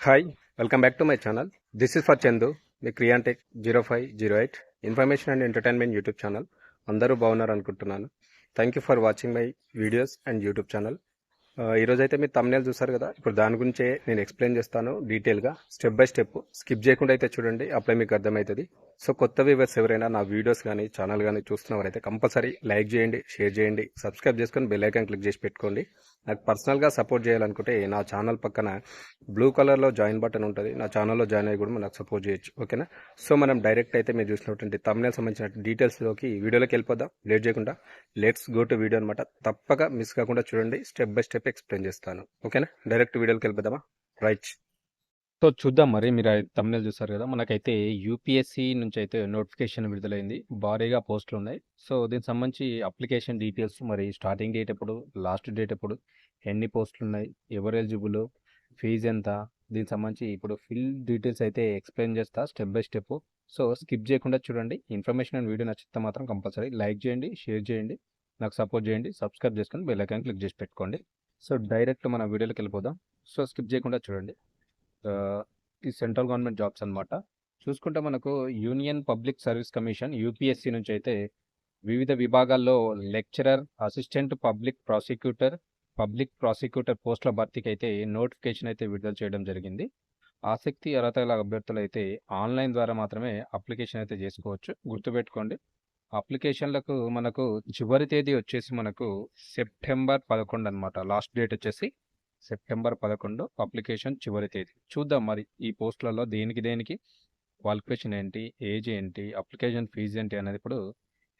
Hi welcome back to my channel this is for Chandu me క్రియాంటెక్ zero five zero eight information and entertainment YouTube channel అందరూ బాగున్నారు అనుకుంటున్నాను thank you for watching my videos and YouTube channel ఈరోజు అయితే మీరు thumbnail చూసారు కదా? ఇప్పుడు దాని గురించే నేను ఎక్స్ప్లెయిన్ చేస్తాను డీటెయిల్గా స్టెప్ బై స్టెప్ స్కిప్ చేయకుండా అయితే చూడండి అప్పుడే మీకు అర్థమవుతుంది. సో కొత్త వ్యూవర్స్ ఎవరైనా నా వీడియోస్ కానీ ఛానల్ కానీ చూస్తున్నవారైతే కంపల్సరీ లైక్ చేయండి షేర్ చేయండి సబ్స్క్రైబ్ చేసుకొని బెల్ ఐకాన్ క్లిక్ చేసి పెట్టుకోండి. నాకు పర్సనల్గా సపోర్ట్ చేయాలనుకుంటే నా ఛానల్ పక్కన బ్లూ కలర్లో జాయిన్ బటన్ ఉంటుంది. నా ఛానల్లో జాయిన్ అయ్యి కూడా నాకు సపోర్ట్ చేయొచ్చు. ఓకేనా? సో మనం డైరెక్ట్ అయితే మీరు చూసినటువంటి తమ్నేల్ సంబంధించిన డీటెయిల్స్లోకి వీడియోలోకి వెళ్ళిపోదాం. లేట్ చేయకుండా లెట్స్ గో టు వీడియో అనమాట తప్పక మిస్ కాకుండా చూడండి. స్టెప్ బై స్టెప్ ఎక్స్ప్లెయిన్ చేస్తాను. ఓకేనా? డైరెక్ట్ వీడియోకి వెళ్ళిపోదామా? రైట్. సో చూద్దాం మరి. మీరు తమిళ చూసారు కదా! మనకైతే యూపీఎస్సి నుంచి అయితే నోటిఫికేషన్ విడుదలైంది. భారీగా పోస్టులు ఉన్నాయి. సో దీనికి సంబంధించి అప్లికేషన్ డీటెయిల్స్ మరి స్టార్టింగ్ డేట్ ఎప్పుడు లాస్ట్ డేట్ ఎప్పుడు ఎన్ని పోస్టులు ఉన్నాయి ఎవరు ఎలిజిబుల్ ఫీజు ఎంత దీనికి సంబంధించి ఇప్పుడు ఫిల్ డీటెయిల్స్ అయితే ఎక్స్ప్లెయిన్ చేస్తా step by step. So skip చేయకుండా చూడండి. ఇన్ఫర్మేషన్ అండ్ వీడియో నచ్చితే మాత్రం కంపల్సరీ లైక్ చేయండి షేర్ చేయండి. నాకు సపోర్ట్ చేయండి. సబ్స్క్రైబ్ చేసుకొని బెల్ ఐకాన్ క్లిక్ చేసి పెట్టుకోండి. సో డైరెక్ట్ మన వీడియోలోకి వెళ్ళిపోదాం. సో స్కిప్ చేయకుండా చూడండి. ఈ సెంట్రల్ గవర్నమెంట్ జాబ్స్ అనమాట చూసుకుంటే మనకు union public service commission UPSC నుంచి అయితే వివిధ విభాగాల్లో lecturer assistant public prosecutor public prosecutor పోస్టుల భర్తీకి అయితే నోటిఫికేషన్ అయితే విడుదల చేయడం జరిగింది. ఆసక్తి అర్హత అభ్యర్థులు అయితే ఆన్లైన్ ద్వారా మాత్రమే అప్లికేషన్ అయితే చేసుకోవచ్చు. గుర్తుపెట్టుకోండి అప్లికేషన్లకు మనకు చివరి తేదీ వచ్చేసి మనకు సెప్టెంబర్ పదకొండు అనమాట లాస్ట్ డేట్ వచ్చేసి సెప్టెంబర్ పదకొండు అప్లికేషన్ చివరి తేదీ. చూద్దాం మరి ఈ పోస్టులలో దేనికి దేనికి క్వాలిఫికేషన్ ఏంటి ఏజ్ ఏంటి అప్లికేషన్ ఫీజు ఏంటి అనేది ఇప్పుడు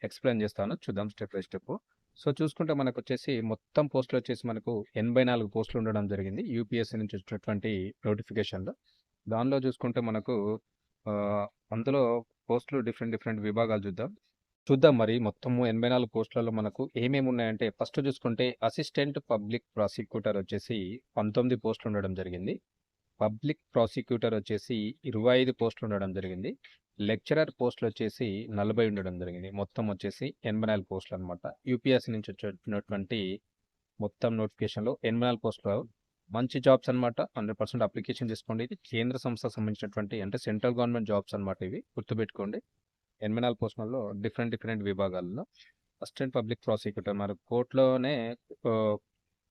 ఎక్స్ప్లెయిన్ చేస్తాను. చూద్దాం స్టెప్ బై స్టెప్. సో చూసుకుంటే మనకు వచ్చేసి మొత్తం పోస్టులు వచ్చేసి మనకు ఎనభై నాలుగు పోస్టులు ఉండడం జరిగింది. యూపీఎస్సీ నుంచి వచ్చినటువంటి నోటిఫికేషన్లో. దానిలో చూసుకుంటే మనకు అందులో పోస్టులు డిఫరెంట్ డిఫరెంట్ విభాగాలు చూద్దాం. చూద్దాం మరి. మొత్తము ఎనభై నాలుగు పోస్టులలో మనకు ఏమేమి ఉన్నాయంటే ఫస్ట్ చూసుకుంటే అసిస్టెంట్ పబ్లిక్ ప్రాసిక్యూటర్ వచ్చేసి పంతొమ్మిది పోస్టులు ఉండడం జరిగింది. పబ్లిక్ ప్రాసిక్యూటర్ వచ్చేసి ఇరవై ఐదు పోస్టులు ఉండడం జరిగింది. లెక్చరర్ పోస్టులు వచ్చేసి నలభై ఉండడం జరిగింది. మొత్తం వచ్చేసి ఎనభై నాలుగు పోస్టులు అనమాట యూపీఎస్సీ నుంచి వచ్చినటువంటి మొత్తం నోటిఫికేషన్లో ఎనభై నాలుగు పోస్టులు మంచి జాబ్స్ అనమాట హండ్రెడ్ పర్సెంట్ అప్లికేషన్ తీసుకోండి. ఇది కేంద్ర సంస్థకు సంబంధించినటువంటి అంటే సెంట్రల్ గవర్నమెంట్ జాబ్స్ అనమాట ఇవి. గుర్తుపెట్టుకోండి. ఎనభై నాలుగు డిఫరెంట్ డిఫరెంట్ విభాగాల్లో అసిస్టెంట్ పబ్లిక్ ప్రాసిక్యూటర్. మరి కోర్టులోనే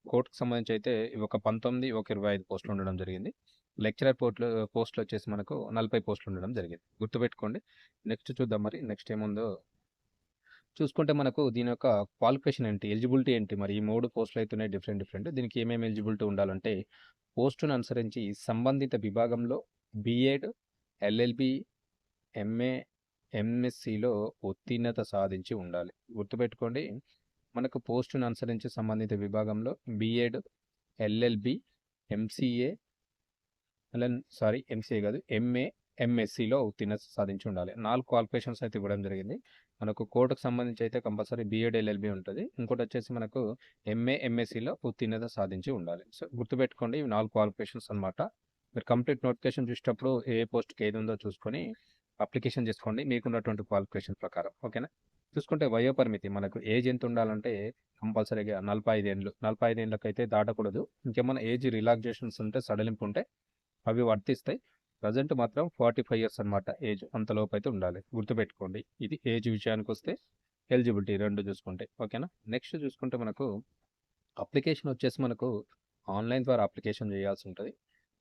కోర్టుకు సంబంధించి అయితే ఒక పంతొమ్మిది ఒక ఇరవై ఐదు పోస్టులు ఉండడం జరిగింది. లెక్చరర్ పోస్టులు పోస్టులు వచ్చేసి మనకు నలభై పోస్టులు ఉండడం జరిగింది. గుర్తుపెట్టుకోండి. నెక్స్ట్ చూద్దాం మరి నెక్స్ట్ ఏముందో. చూసుకుంటే మనకు దీని యొక్క క్వాలిఫికేషన్ ఏంటి ఎలిజిబిలిటీ ఏంటి? మరి ఈ మూడు పోస్టులు అయితే డిఫరెంట్ డిఫరెంట్. దీనికి ఏమేమి ఎలిజిబిలిటీ ఉండాలంటే పోస్టును అనుసరించి సంబంధిత విభాగంలో బీఎడ్ ఎల్ఎల్బి ఎంఏ ఎంఎస్సిలో ఉత్తీర్ణత సాధించి ఉండాలి. గుర్తుపెట్టుకోండి మనకు పోస్టును అనుసరించి సంబంధిత విభాగంలో BEd LLB MCA sorry MCA కాదు ఎంఏ ఎంఎస్సిలో ఉత్తీర్ణత సాధించి ఉండాలి. నాలుగు క్వాలిఫికేషన్స్ అయితే ఇవ్వడం జరిగింది. మనకు కోర్టుకు సంబంధించి అయితే కంపల్సరీ బీఎడ్ ఎల్ఎల్బి ఉంటుంది. ఇంకోటి వచ్చేసి మనకు ఎంఏ ఎంఎస్సిలో ఉత్తీర్ణత సాధించి ఉండాలి. సో గుర్తుపెట్టుకోండి ఇవి నాలుగు క్వాలిఫికేషన్స్ అన్నమాట. మీరు కంప్లీట్ నోటిఫికేషన్ చూసేటప్పుడు ఏ పోస్ట్కి ఏది ఉందో చూసుకొని అప్లికేషన్ చేసుకోండి. మీకున్నటువంటి క్వాలిఫికేషన్ ప్రకారం. ఓకేనా? చూసుకుంటే వయో పరిమితి మనకు ఏజ్ ఎంత ఉండాలంటే కంపల్సరీగా నలభై ఐదేళ్ళు నలభై ఐదు అయితే దాటకూడదు. ఇంకేమైనా ఏజ్ రిలాక్సేషన్స్ ఉంటే సడలింపు ఉంటే అవి వర్తిస్తాయి. ప్రజెంట్ మాత్రం ఫార్టీ ఫైవ్ ఇయర్స్ అనమాట ఏజ్. అంతలోపు అయితే ఉండాలి. గుర్తుపెట్టుకోండి. ఇది ఏజ్ విషయానికి వస్తే ఎలిజిబిలిటీ రెండు చూసుకుంటే. ఓకేనా? నెక్స్ట్ చూసుకుంటే మనకు అప్లికేషన్ వచ్చేసి మనకు ఆన్లైన్ ద్వారా అప్లికేషన్ చేయాల్సి ఉంటుంది.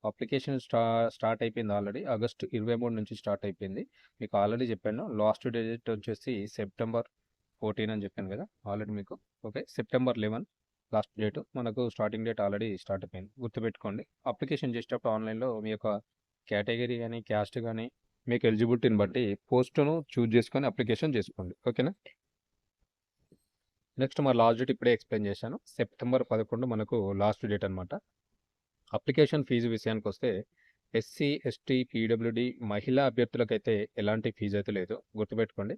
అప్లికేషన్ స్టా స్టార్ట్ అయిపోయింది ఆల్రెడీ. ఆగస్ట్ ఇరవై మూడు నుంచి స్టార్ట్ అయిపోయింది. మీకు ఆల్రెడీ చెప్పాను. లాస్ట్ డేట్ వచ్చేసి సెప్టెంబర్ ఫోర్టీన్ అని చెప్పాను కదా ఆల్రెడీ మీకు. Okay September eleven last date. మనకు స్టార్టింగ్ డేట్ ఆల్రెడీ స్టార్ట్ అయిపోయింది. గుర్తుపెట్టుకోండి. అప్లికేషన్ చేసేటప్పుడు ఆన్లైన్లో మీ యొక్క కేటగిరీ కానీ క్యాస్ట్ కానీ మీకు ఎలిజిబిలిటీని బట్టి పోస్టును చూజ్ చేసుకొని అప్లికేషన్ చేసుకోండి. ఓకేనా? నెక్స్ట్ మా లాస్ట్ డేట్ ఇప్పుడే ఎక్స్ప్లెయిన్ చేశాను. సెప్టెంబర్ పదకొండు మనకు లాస్ట్ డేట్ అనమాట అప్లికేషన్ ఫీజు విషయానికి వస్తే ఎస్సీ ఎస్టీ పీడబ్ల్యూడి మహిళా అభ్యర్థులకైతే ఎలాంటి ఫీజు అయితే లేదు. గుర్తుపెట్టుకోండి.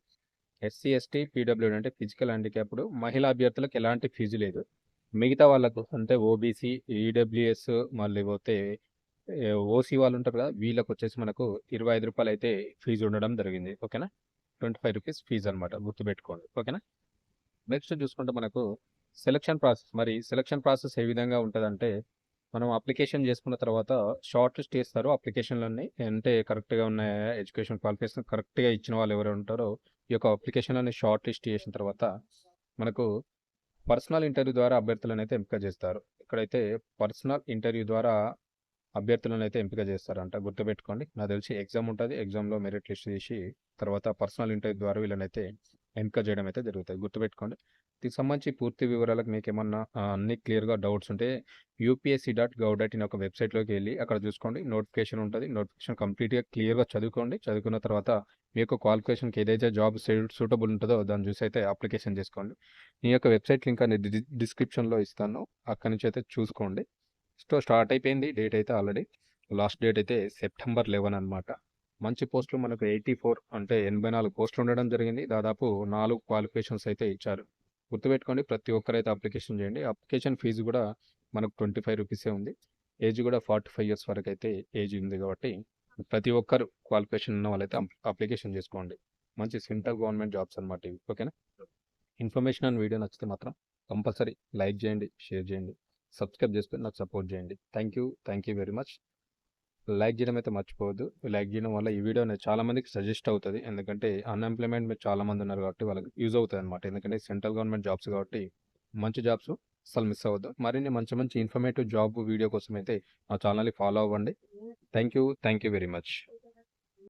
ఎస్సీ ఎస్టీ పీడబ్ల్యూడి అంటే ఫిజికల్ హ్యాండిక్యాప్డ్ మహిళా అభ్యర్థులకు ఎలాంటి ఫీజు లేదు. మిగతా వాళ్ళకు అంటే ఓబీసీ ఈడబ్ల్యూఎస్ మళ్ళీ పోతే ఓసీ వాళ్ళు ఉంటారు కదా వీళ్ళకి వచ్చేసి మనకు ఇరవై ఐదు రూపాయలు అయితే ఫీజు ఉండడం జరిగింది. ఓకేనా? ట్వంటీ ఫైవ్ రూపీస్ ఫీజు అనమాట గుర్తుపెట్టుకోండి. ఓకేనా? నెక్స్ట్ చూసుకుంటే మనకు సెలక్షన్ ప్రాసెస్. మరి సెలక్షన్ ప్రాసెస్ ఏ విధంగా ఉంటుందంటే మనం అప్లికేషన్ చేసుకున్న తర్వాత షార్ట్ లిస్ట్ చేస్తారు అప్లికేషన్లన్నీ. అంటే కరెక్ట్గా ఉన్న ఎడ్యుకేషన్ క్వాలిఫికేషన్ కరెక్ట్గా ఇచ్చిన వాళ్ళు ఎవరు ఉంటారో ఈ యొక్క అప్లికేషన్లన్నీ షార్ట్ లిస్ట్ చేసిన తర్వాత మనకు పర్సనల్ ఇంటర్వ్యూ ద్వారా అభ్యర్థులను అయితే ఎంపిక చేస్తారు. ఇక్కడైతే పర్సనల్ ఇంటర్వ్యూ ద్వారా అభ్యర్థులను అయితే ఎంపిక చేస్తారంట. గుర్తుపెట్టుకోండి. నాకు తెలిసి ఎగ్జామ్ ఉంటుంది. ఎగ్జామ్లో మెరిట్ లిస్ట్ చేసి తర్వాత పర్సనల్ ఇంటర్వ్యూ ద్వారా వీళ్ళనైతే ఎంపిక చేయడం అయితే జరుగుతుంది గుర్తుపెట్టుకోండి. దీనికి సంబంధించి పూర్తి వివరాలకు మీకు ఏమన్నా అన్ని క్లియర్గా డౌట్స్ ఉంటే UPSC dot gov dot in ఒక వెబ్సైట్లోకి వెళ్ళి అక్కడ చూసుకోండి. నోటిఫికేషన్ ఉంటుంది. నోటిఫికేషన్ కంప్లీట్గా క్లియర్గా చదువుకోండి. చదువుకున్న తర్వాత మీ యొక్క క్వాలిఫికేషన్కి ఏదైతే జాబ్ సూటబుల్ ఉంటుందో దాన్ని చూసి అయితే అప్లికేషన్ చేసుకోండి. మీ యొక్క వెబ్సైట్ లింక్ అనేది డిస్క్రిప్షన్లో ఇస్తాను. అక్కడి నుంచి అయితే చూసుకోండి. సో స్టార్ట్ అయిపోయింది. డేట్ అయితే ఆల్రెడీ లాస్ట్ డేట్ అయితే సెప్టెంబర్ లెవెన్ అనమాట మంచి పోస్టులు మనకు ఎయిటీ ఫోర్ అంటే ఎనభై నాలుగు పోస్టులు ఉండడం జరిగింది. దాదాపు నాలుగు క్వాలిఫికేషన్స్ అయితే ఇచ్చారు. గుర్తుపెట్టుకోండి ప్రతి ఒక్కరైతే అప్లికేషన్ చేయండి. అప్లికేషన్ ఫీజు కూడా మనకు ట్వంటీ ఫైవ్ రూపీసే ఉంది. ఏజ్ కూడా ఫార్టీ ఫైవ్ ఇయర్స్ వరకు అయితే ఏజ్ ఉంది కాబట్టి ప్రతి ఒక్కరు క్వాలిఫికేషన్ ఉన్న వాళ్ళైతే అప్లికేషన్ చేసుకోండి. మంచి సెంట్రల్ గవర్నమెంట్ జాబ్స్ అనమాట ఇవి ఓకేనా? ఇన్ఫర్మేషన్ అండ్ వీడియో నచ్చితే మాత్రం కంపల్సరీ లైక్ చేయండి షేర్ చేయండి సబ్స్క్రైబ్ చేసుకొని నాకు సపోర్ట్ చేయండి. Thank you thank you very much. Like చేయడం అయితే మర్చిపోవద్దు. లైక్ చేయడం వల్ల ఈ వీడియో అనేది చాలా మందికి సజెస్ట్ అవుతుంది. ఎందుకంటే అన్ఎంప్లాయ్మెంట్ మీద చాలా మంది ఉన్నారు కాబట్టి వాళ్ళకి యూజ్ అవుతుంది అనమాట ఎందుకంటే సెంట్రల్ గవర్నమెంట్ జాబ్స్ కాబట్టి మంచి జాబ్స్ అసలు మిస్ అవ్వద్దు. మరిన్ని మంచి మంచి ఇన్ఫర్మేటివ్ జాబ్ వీడియో కోసం అయితే మా ఛానల్ని ఫాలో అవ్వండి. Thank you thank you very much.